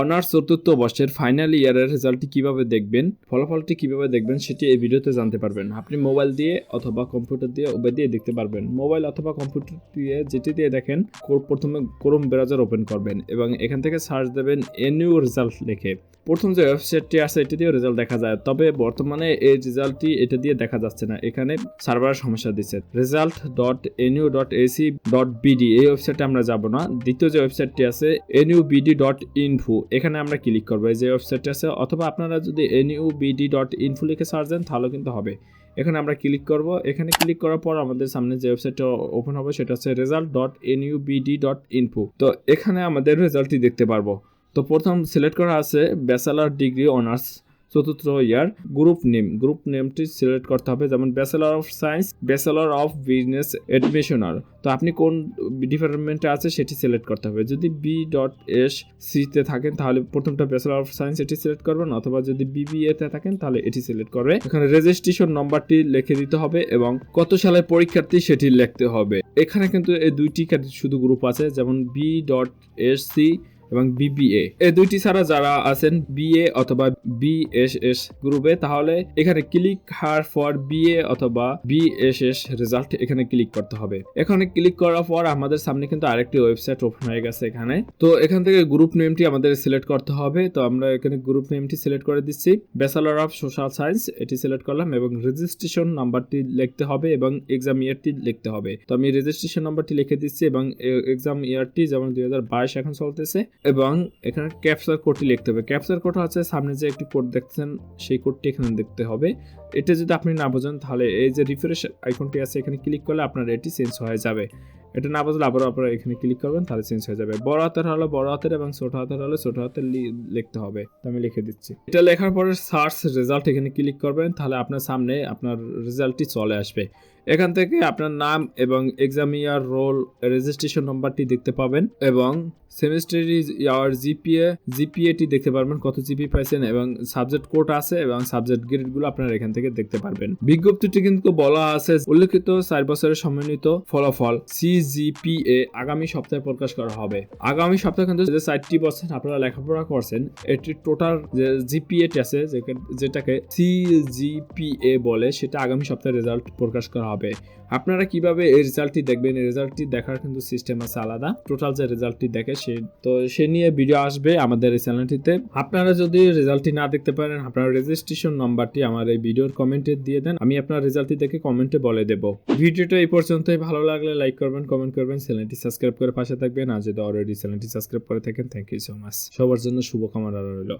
Honours চতুর্থ বর্ষের final ইয়ারের রেজাল্টটি কীভাবে দেখবেন, ফলাফলটি কীভাবে দেখবেন সেটি এই ভিডিওতে জানতে পারবেন। আপনি মোবাইল দিয়ে অথবা কম্পিউটার দিয়ে উভয় দিয়ে দেখতে পারবেন। মোবাইল অথবা কম্পিউটার দিয়ে, যেটি দিয়ে দেখেন প্রথমে ক্রোম ব্রাউজার ওপেন করবেন এবং এখান থেকে সার্চ দেবেন এনিউ রেজাল্ট লিখে। প্রথম যে ওয়েবসাইটটি আছে, এটি দিয়েও রেজাল্ট দেখা যায়। তবে বর্তমানে এই রেজাল্টটি এটা দিয়ে দেখা যাচ্ছে না। এখানে সার্ভার সমস্যা দিচ্ছে। Result dot NU dot AC dot BD এই ওয়েবসাইটে আমরা যাব না। দ্বিতীয় যে ওয়েবসাইটটি আছে এনইউ বিডি ডট ইনফো এখানে আমরা ক্লিক করব, এই যে ওয়েবসাইটটা আছে, অথবা আপনারা যদি এনইউ বিডি ডট ইনফো লিখে সার্চ দেন তাহলেও কিন্তু হবে। এখানে আমরা ক্লিক করব, এখানে ক্লিক করার পর আমাদের সামনে যে ওয়েবসাইটটা ওপেন হবে, সেটা হচ্ছে result dot NU BD dot info তো এখানে আমাদের রেজাল্টটি দেখতে পারব। তো প্রথম সিলেক্ট করা আছে ব্যাচেলার ডিগ্রি অনার্স চতুর্থ ইয়ার গ্রুপ নেম। গ্রুপ নেমটি সিলেক্ট করতে হবে যেমন bachelor of science bachelor of business administration তো আপনি কোন ডিপার্টমেন্টে আছে সেটি সিলেক্ট করতে হবে। যদি বি ডট এস সিতে থাকেন তাহলে প্রথমটা ব্যাচেলার অফ সায়েন্স এটি সিলেক্ট করবেন, অথবা যদি বিবিএ তে থাকেন তাহলে এটি সিলেক্ট করবে। এখানে রেজিস্ট্রেশন নাম্বারটি লিখে দিতে হবে এবং কত সালের পরীক্ষার্থী সেটি লিখতে হবে। এখানে কিন্তু এই দুইটি শুধু গ্রুপ আছে, যেমন বি ডট এস সি এবং বিবিএ এই দুইটি ছাড়া যারা আছেন বিএ অথবা বিএসএস গ্রুপে তাহলে এখানে ক্লিক হার ফর বিএ অথবা বিএসএস রেজাল্ট এখানে ক্লিক করতে হবে। এখানে ক্লিক করার পর আমাদের সামনে কিন্তু আরেকটি ওয়েবসাইট ওপেন হয়ে গেছে এখানে। তো এখান থেকে গ্রুপ নেমটি আমাদের সিলেক্ট করতে হবে। তো আমরা এখানে গ্রুপ নেমটি সিলেক্ট করে দিচ্ছি। ব্যাচেলর অফ সোশ্যাল সায়েন্স এটি সিলেক্ট করলাম এবং রেজিস্ট্রেশন নাম্বারটি লিখতে হবে এবং এক্সাম ইয়ারটি লিখতে হবে। তো আমি রেজিস্ট্রেশন নাম্বারটি লিখে দিচ্ছি এবং এক্সাম ইয়ারটি যেমন দুই হাজার বাইশ এখন চলতেছে এবং এখানে ক্যাপচার কোডটি লিখতে হবে। ক্যাপচার কোড হচ্ছে সামনে যে একটি কোড দেখছেন সেই কোডটি এখানে দেখতে হবে। এটা যদি আপনি না বোঝেন, তাহলে এই যে রিফ্রেশ আইকনটি আছে, এখানে ক্লিক করলে আপনার এটি চেঞ্জ হয়ে যাবে। এটা না বুঝলে আবারও আপনারা এখানে ক্লিক করবেন, তাহলে চেঞ্জ হয়ে যাবে। বড় হাতের হলে বড় হাতের এবং ছোট হাতের হলে ছোট হাতের লিখতে হবে। আমি লিখে দিচ্ছি। এটা লেখার পরে সার্চ রেজাল্ট এখানে ক্লিক করবেন, তাহলে আপনার সামনে আপনার রেজাল্টটি চলে আসবে। এখান থেকে আপনার নাম এবং এক্সাম ইয়ার রোল রেজিস্ট্রেশন নাম্বারটি দেখতে পাবেন এবং সেমিস্টারি ইয়ার জিপিএ জিপিএটি দেখতে পারবেন কত জিপি পাইছেন এবং সাবজেক্ট কোড আছে এবং সাবজেক্ট গ্রেডগুলো আপনারা এখান থেকে দেখতে পারবেন। বিজ্ঞপ্তিটি কিন্তু বলা আছে উল্লেখিত চার বছরের সমন্বিত ফলাফল সিজিপিএ আগামী সপ্তাহে প্রকাশ করা হবে। আগামী সপ্তাহে কিন্তু যে চারটি বছর আপনারা লেখাপড়া করছেন, এটি টোটাল যে জিপিএটি আছে যেটা- যেটাকে সিজিপিএ বলে, সেটা আগামী সপ্তাহে রেজাল্ট প্রকাশ করা হবে। আপনারা কীভাবে এই রেজাল্টটি দেখবেন? এই রেজাল্টটি দেখার কিন্তু সিস্টেম আছে আলাদা। টোটাল যে রেজাল্টটি দেখে সে, তো সে নিয়ে ভিডিও আসবে আমাদের এই চ্যানেলটিতে আপনারা যদি রেজাল্টটি না দেখতে পারেন, আপনার রেজিস্ট্রেশন নাম্বারটি আমার এই ভিডিওর কমেন্টে দিয়ে দেন। আমি আপনার রেজাল্টটি দেখে কমেন্টে বলে দেব। ভিডিওটা এই পর্যন্তই। ভালো লাগলে লাইক করবেন কমেন্ট করবেন চ্যানেলটি সাবস্ক্রাইব করে পাশে থাকবেন। আর যদি অলরেডি চ্যানেলটি সাবস্ক্রাইব করে থাকেন থ্যাংক ইউ সো মাচ সবার জন্য শুভকামনা রইল।